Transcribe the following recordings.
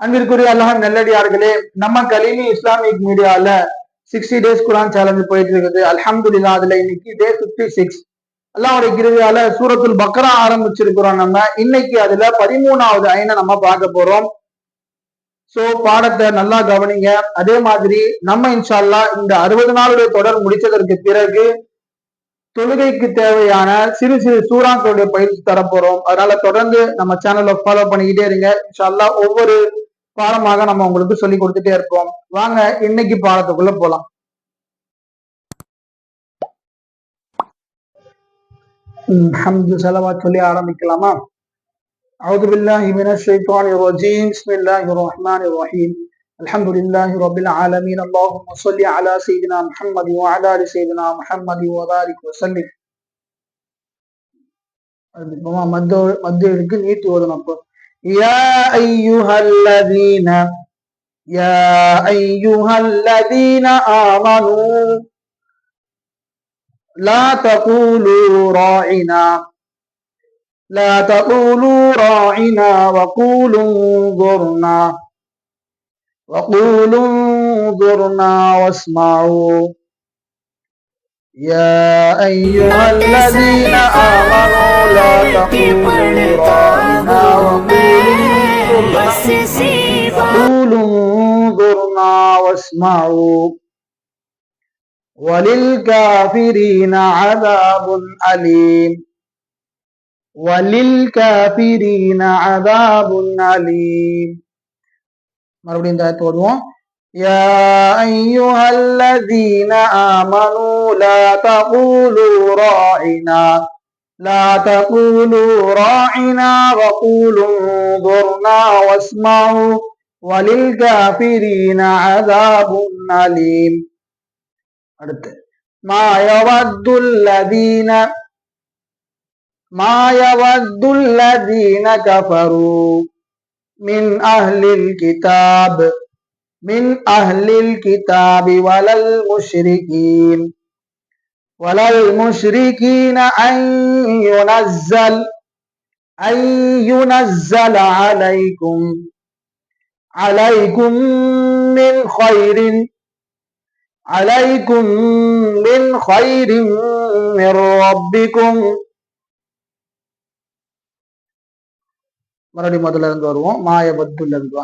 அன்பிற்குரிய அல்லாஹ் நெல்லடியார்களே நம்ம கலிமி இஸ்லாமிக் மீடியால சிக்ஸ்டி டேஸ் குரான் சேலஞ்ச் போயிட்டு இருக்குது. அல்ஹம்துலில்லா அதுல இன்னைக்கு டே பிப்டி சிக்ஸ் அல்லாவுடைய கிருவியால சூரத்துல் பக்ரா ஆரம்பிச்சிருக்கிறோம் நம்ம. இன்னைக்கு அதுல பதிமூணாவது ஐனை நம்ம பார்க்க போறோம். சோ பாடத்தை நல்லா கவனிங்க. அதே மாதிரி நம்ம இன்ஷால்லா இந்த அறுபது நாளுடைய தொடர் முடிச்சதற்கு பிறகு தொழுகைக்கு தேவையான சிறு சிறு சூறாக்களுடைய பயிற்சி தரப்போறோம். அதனால தொடர்ந்து நம்ம சேனலை ஃபாலோ பண்ணிக்கிட்டே இருங்க. இன்ஷால்லா ஒவ்வொரு பாடமாக நம்ம உங்களுக்கு சொல்லி கொடுத்துட்டே இருப்போம் வாங்க இன்னைக்கு பாடத்துக்குள்ள போலாம் ஹம்து செலவாத் சொல்லி ஆரம்பிக்கலாமா أعوذ بالله من الشيطان الرجيم بسم الله الرحمن الرحيم الحمد لله رب العالمين اللهم صل على سيدنا محمد وعلى ال سيدنا محمد وبارك وسلم மத்த மத்த இருக்கு நீட்டி ஓதணும் அப்போ يا أيها الذين يا أيها الذين آمنوا لا تقولوا راعنا لا تقولوا راعنا وقولوا انظرنا وقولوا انظرنا واسمعوا. يا أيها الذين آمنوا لا تقولوا وقولوا انظرنا واسمعوا وللكافرين عذاب أليم وللكافرين عذاب أليم மறுபடியும் இந்த ஆயத்து ஓடுவோம் يا أيها الذين آمنوا لا تقولوا راعنا لا تقولوا راعنا وقولوا انظرنا واسمعوا وللكافرين عذاب أليم அடுத்து ما يود الذين ما يود الذين كفروا من أهل الكتاب من أهل الكتاب ولا المشركين ولا المشركين أن ينزل أن ينزل عليكم عليكم من خير عليكم من خير من ربكم மறுபடியும் முதல்ல இருந்து வருவோம் மாயவத்துள்ள இருந்து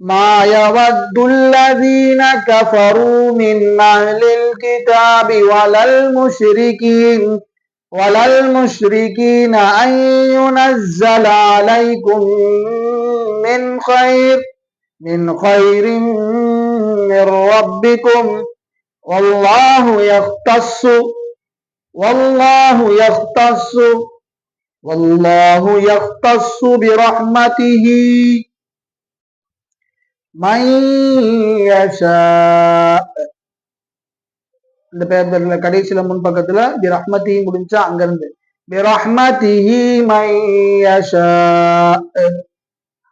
ما يود الذين كفروا من أهل الكتاب ولا المشركين ولا المشركين أن ينزل عليكم من خير من خير من ربكم. والله يختص والله يختص والله يختص برحمته. من يشاء இந்த பேர்ல கடைசியில முன் பக்கத்துல பிரஹ்மதி முடிஞ்சா அங்க இருந்து பிரஹ்மதிஹி من يشاء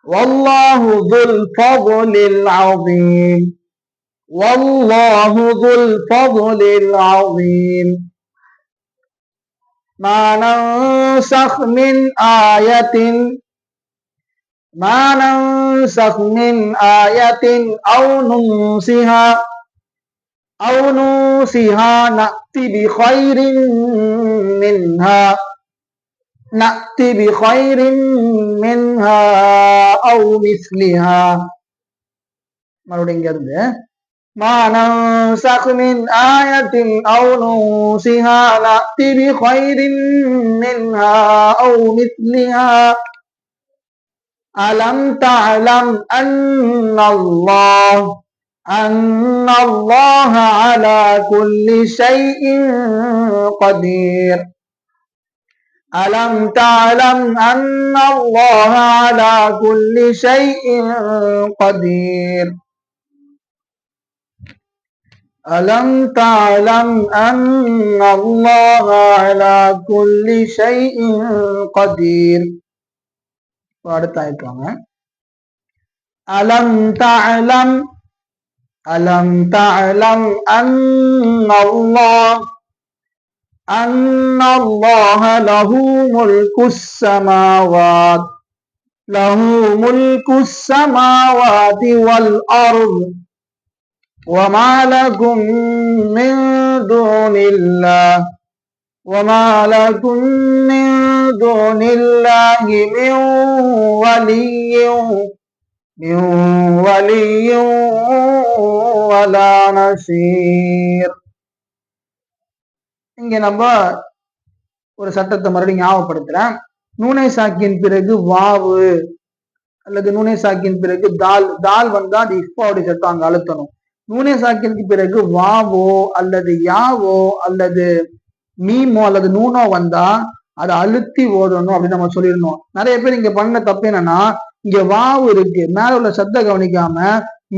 والله ذو الفضل العظيم والله ذو الفضل العظيم ما ننسخ من آية ما ننسخ من آية أو ننسها أو ننسها نأتي بخير منها نأتي بخير منها أو مثلها மறுபடியும் இங்க இருந்து ما ننسخ من آية أو ننسها نأتي بخير منها أو مثلها ألم تعلم أن الله أن الله على كل شيء قدير ألم تعلم أن الله على كل شيء قدير ألم تعلم أن الله على كل شيء قدير அடுத்த ஆயிட்டாங்க ألم تعلم ألم تعلم أن الله أن الله له ملك السماوات له ملك السماوات والأرض وما لكم من دون الله وما لكم من دون الله من ولي من ولي ولا نصير இங்க நம்ம ஒரு சட்டத்தை மறுபடியும் ஞாபகப்படுத்துறேன் நூனை சாக்கியின் பிறகு வாவு அல்லது நூனை சாக்கியின் பிறகு தால் தால் வந்தா அது இஃபாவுடைய சட்டம் அங்க அழுத்தணும் நூனை சாக்கினுக்கு பிறகு வாவோ அல்லது யாவோ அல்லது மீமோ அல்லது நூனோ வந்தா அதை அழுத்தி ஓதணும் அப்படின்னு நம்ம சொல்லியிருந்தோம். நிறைய பேர் இங்க பண்ண தப்பு என்னன்னா இங்க வாவு இருக்கு. மேல உள்ள சத்த கவனிக்காம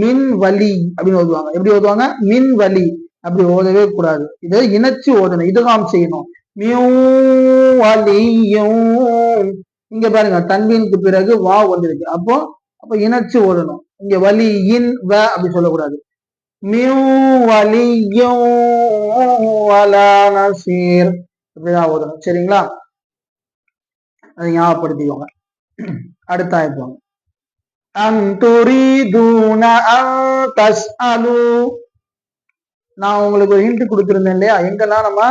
மின் வலி அப்படின்னு ஓதுவாங்க. எப்படி ஓதுவாங்க? மின் வலி. அப்படி ஓதவே கூடாது. இதை இணைச்சு ஓதணும். இதுகாம் செய்யணும். இங்க பாருங்க தன்வீனுக்கு பிறகு வா வந்திருக்கு. அப்போ அப்ப இணைச்சு ஓடணும் இங்க வலி இன் வ அப்படி சொல்லக்கூடாது. மியூ வலியும் சீர். இப்படிதான் ஓதணும். சரிங்களா? அதை ஞாபகப்படுத்திக்கோங்க. அடுத்த ஆயிப்போங்க அம் துரிதூன தஸ்அலு. நான் உங்களுக்கு ஒரு ஹிண்ட் கொடுத்துருந்தேன் இல்லையா? எங்கெல்லாம் நம்ம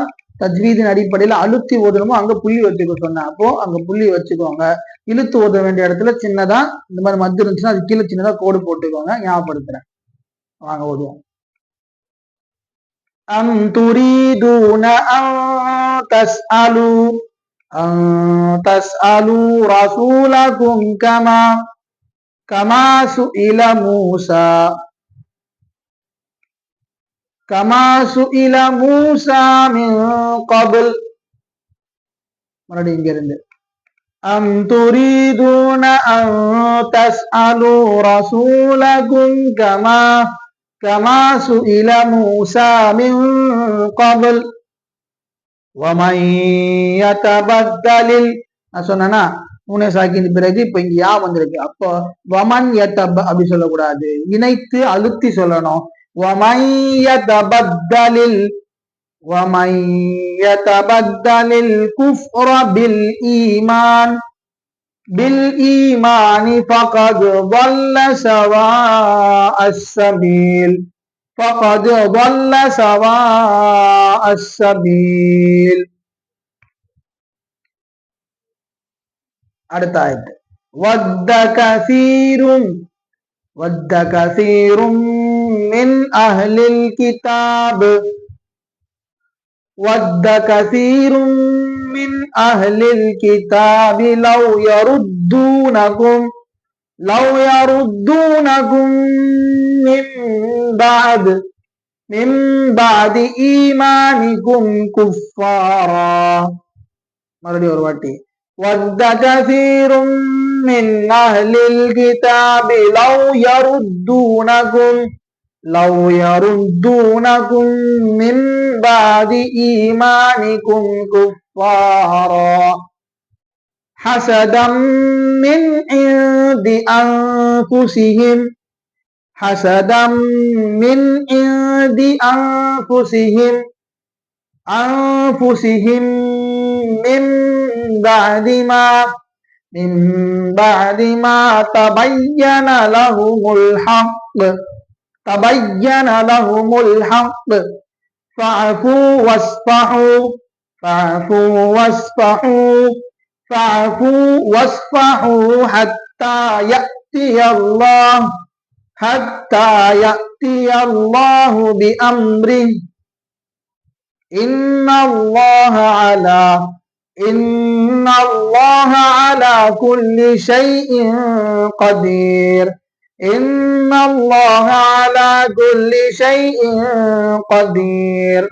தஜ்வீதின் அடிப்படையில அழுத்தி ஓதணுமோ அங்க புள்ளி வச்சுக்க சொன்னேன். அப்போ அங்க புள்ளி வச்சுக்கோங்க. இழுத்து ஓத வேண்டிய இடத்துல சின்னதா இந்த மாதிரி மத்து இருந்துச்சுன்னா அது கீழே சின்னதா கோடு போட்டுக்கோங்க. ஞாபகப்படுத்துறேன். வாங்க ஓதுவோம். அம் துரீதூன தஸ்அலு. தஸ்அலு ரசூலகும் கமா கமா சுஇல மூசா கமா சுஇல மூசா மின் கபில் மறுபடியும் இங்க இருந்து அம் துரீதூன அன் தஸ்அலு ரசூலகும் கமா كما سئل موسى من قبل ومن يتبدل நான் சொன்னா மூணே சாக்கின் பிறகு இப்ப இங்க யா வந்திருக்கு அப்போ வமன் எத்தப அப்படி சொல்லக்கூடாது இணைத்து அழுத்தி சொல்லணும் ومن يتبدل ومن يتبدل الكفر بالإيمان بالإيمان فقد ضل سواء السبيل فقد ضل سواء السبيل. അടുത്ത ആയത്ത് كثير കസീറും كثير من أهل الكتاب ود كثير من أهل الكتاب لو يردونكم لو يردونكم من بعد من بعد إيمانكم كفارا مرة ورباتي ود كثير من أهل الكتاب لو يردونكم لو يردونكم من بعد إيمانكم كفارا حسدا من عند أنفسهم حسدا من عند أنفسهم أنفسهم من بعد ما من بعد ما تبين لهم الحق تبين لهم الحق. فاعفوا واصفحوا فاعفوا واصفحوا فاعفوا واصفحوا حتى يأتي الله. حتى يأتي الله بأمره إن الله على إن الله على كل شيء قدير إن الله على كل شيء قدير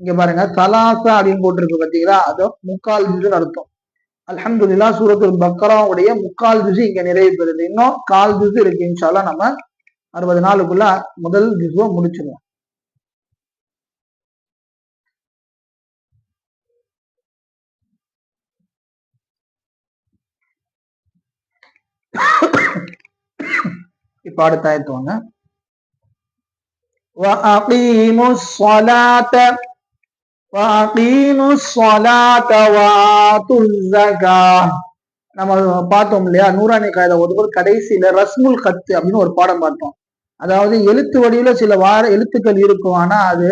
இங்க பாருங்க தலாசா அப்படின்னு போட்டிருக்கு பாத்தீங்களா அதோ முக்கால் ஜுசுன்னு அர்த்தம் அலமதுல்லா சூரத்து பக்கராவுடைய முக்கால் ஜுசு இங்க நிறைவு பெறுது இன்னும் கால் ஜுசு இருக்கு இன்ஷால்லா நம்ம அறுபது நாளுக்குள்ள முதல் ஜுசுவை முடிச்சிருவோம் இப்ப அடுத்த ஆயத்துவாங்க وأقيموا الصلاة நம்ம பார்த்தோம் இல்லையா? நூறாணி காயத ஒதுக்கோடு கடைசியில ரஸ்முல் கத்து அப்படின்னு ஒரு பாடம் பார்த்தோம். அதாவது எழுத்து வடிவில சில வார எழுத்துக்கள் இருக்கும். ஆனா அது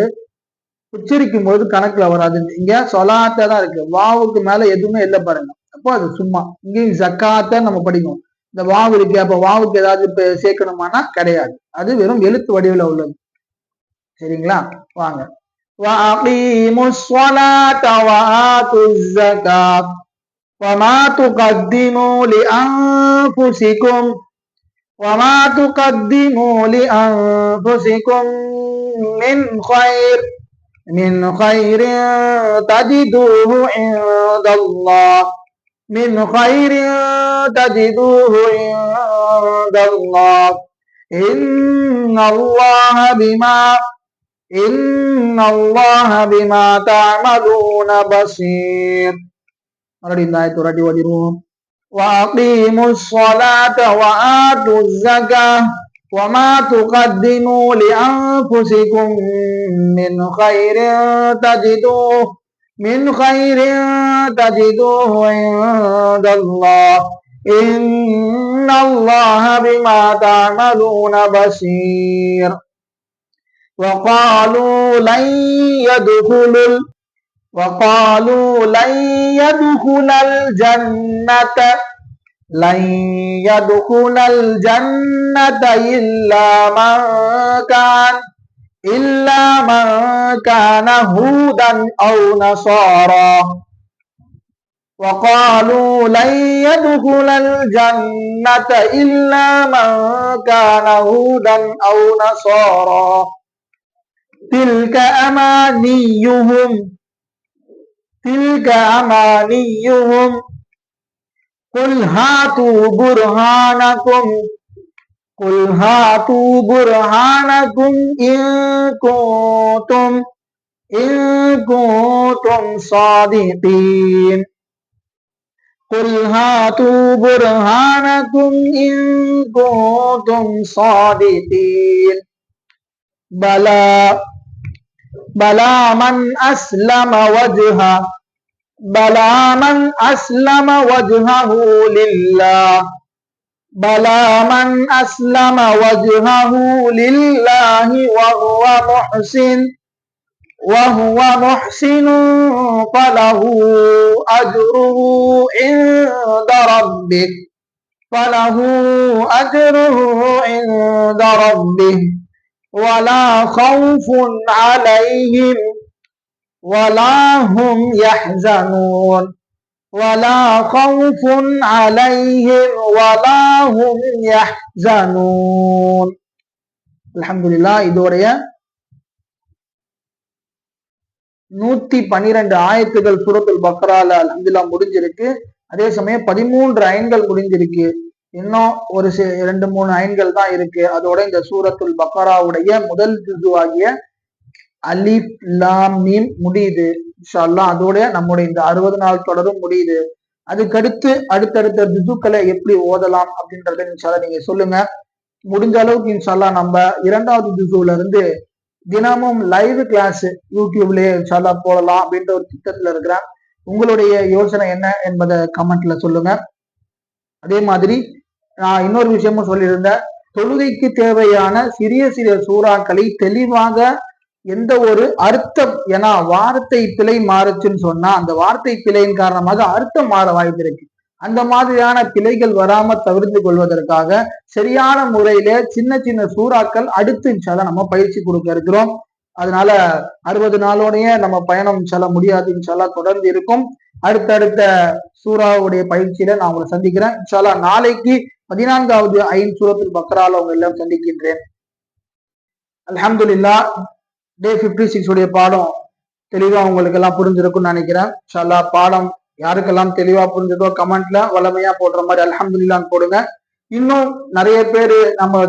உச்சரிக்கும் போது கணக்குல வராது. இங்க சொலாத்த தான் இருக்கு. வாவுக்கு மேல எதுவுமே இல்லை பாருங்க. அப்போ அது சும்மா. இங்கேயும் ஜக்காத்த நம்ம படிக்கும் இந்த வாவு இருக்கு அப்ப வாவுக்கு ஏதாவது சேர்க்கணுமானா கிடையாது. அது வெறும் எழுத்து வடிவில் உள்ளது. சரிங்களா? வாங்க. وأقيموا الصلاة وآتوا الزكاة وما تقدموا لأنفسكم وما تقدموا لأنفسكم من خير من خير تجدوه عند الله من خير تجدوه عند الله إن الله بما إن الله بما تعملون بصير وأقيموا الصلاة وآتوا الزكاة وما تقدموا لأنفسكم من خير تجدوه من خير تجدوه عند الله إن الله بما تعملون بصير وقالوا لن يدخل وقالوا لن يدخل الجنة لن يدخل الجنة إلا من كان إلا من كان هودا أو نصارى. وقالوا لن يدخل الجنة إلا من كان هودا أو نصارى. তিলকা আমানিয়ুহুম তিলকা আমানিয়ুহুম, কুল হাতু বুরহানাকুম, কুল হাতু বুরহানাকুম ইন কুনতুম ইন কুনতুম সাদিকিন। কুল হাতু বুরহানাকুম ইন কুনতুম সাদিকিন। বালা بلى من أسلم وجهه بلى من أسلم وجهه لله. بلى من أسلم وجهه لله وهو محسن وهو محسن فله أجره عند ربه فله أجره عند ربه. ولا خوف عليهم ولا هم يحزنون ولا خوف عليهم ولا هم يحزنون الحمد لله இதோடைய நூத்தி பன்னிரெண்டு ஆயத்துகள் சூரத்துல் பக்ரால அலமதுல்லா முடிஞ்சிருக்கு அதே சமயம் பதிமூன்று அயன்கள் முடிஞ்சிருக்கு இன்னும் ஒரு ரெண்டு மூணு ஐன்கள் தான் இருக்கு. அதோட இந்த சூரத்துல் பக்கராவுடைய முதல் ஜுது ஆகிய அலிப் லாம் மீம் முடியுது. அதோட நம்முடைய இந்த அறுபது நாள் தொடரும் முடியுது. அதுக்கடுத்து அடுத்தடுத்த திசுக்களை எப்படி ஓதலாம் அப்படின்றத இன்ஷால்லா நீங்க சொல்லுங்க. முடிஞ்ச அளவுக்கு இன்ஷால்லா நம்ம இரண்டாவது ஜுசுல இருந்து தினமும் லைவ் கிளாஸ் யூடியூப்லயே இன்ஷால்லா போடலாம் அப்படின்ற ஒரு திட்டத்துல இருக்கிறேன். உங்களுடைய யோசனை என்ன என்பதை கமெண்ட்ல சொல்லுங்க. அதே மாதிரி நான் இன்னொரு விஷயமும் சொல்லியிருந்தேன். தொழுகைக்கு தேவையான சிறிய சிறிய சூறாக்களை தெளிவாக எந்த ஒரு அர்த்தம் ஏன்னா வார்த்தை பிழை மாறுச்சுன்னு சொன்னா அந்த வார்த்தை பிழையின் காரணமாக அர்த்தம் மாற வாய்ப்பு இருக்கு. அந்த மாதிரியான பிழைகள் வராம தவிர்த்து கொள்வதற்காக சரியான முறையில சின்ன சின்ன சூறாக்கள் அடுத்து இன்ஷால நம்ம பயிற்சி கொடுக்க இருக்கிறோம். அதனால அறுபது நாளோடய நம்ம பயணம் இன்ஷால முடியாது இன்ஷால தொடர்ந்து இருக்கும். அடுத்தடுத்த சூறாவுடைய பயிற்சியில நான் உங்களை சந்திக்கிறேன். இன்ஷால்லா நாளைக்கு பதினான்காவது ஐந்து சூரத்தில் பக்ரால உங்க எல்லாம் சந்திக்கின்றேன். அலமதுல்லா டே பிப்டி சிக்ஸ் உடைய பாடம் தெளிவா உங்களுக்கு எல்லாம் புரிஞ்சிருக்கும்னு நினைக்கிறேன். ஷல்லா பாடம் யாருக்கெல்லாம் தெளிவா புரிஞ்சதோ கமெண்ட்ல வளமையா போடுற மாதிரி அலமதுல்லான்னு போடுங்க. இன்னும் நிறைய பேர் நம்ம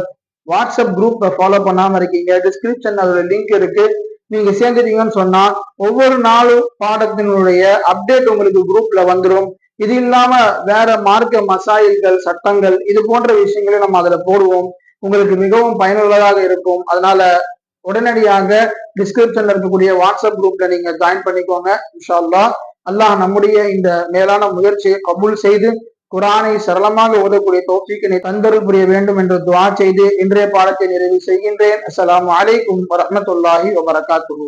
வாட்ஸ்அப் குரூப்பை ஃபாலோ பண்ணாம இருக்கீங்க. டிஸ்கிரிப்ஷன் அதோட லிங்க் இருக்கு. நீங்க சேர்ந்துட்டீங்கன்னு சொன்னா ஒவ்வொரு நாளும் பாடத்தினுடைய அப்டேட் உங்களுக்கு குரூப்ல வந்துடும் இது இல்லாம வேற மார்க்க மசாயில்கள் சட்டங்கள் இது போன்ற விஷயங்களை நம்ம அதுல போடுவோம். உங்களுக்கு மிகவும் பயனுள்ளதாக இருக்கும். அதனால உடனடியாக டிஸ்கிரிப்ஷன்ல இருக்கக்கூடிய வாட்ஸ்அப் குரூப்ல நீங்க ஜாயின் பண்ணிக்கோங்க இன்ஷால்லா அல்லாஹ் நம்முடைய இந்த மேலான முயற்சியை கபூல் செய்து குரானை சரளமாக ஓதக்கூடிய தோஃபிக்கினை தந்தரு புரிய வேண்டும் என்று துவா செய்து இன்றைய பாடத்தை நிறைவு செய்கின்றேன். அஸ்லாம் வலைக்கும் வரமத்துல்லாஹி வபரகாத்துஹு.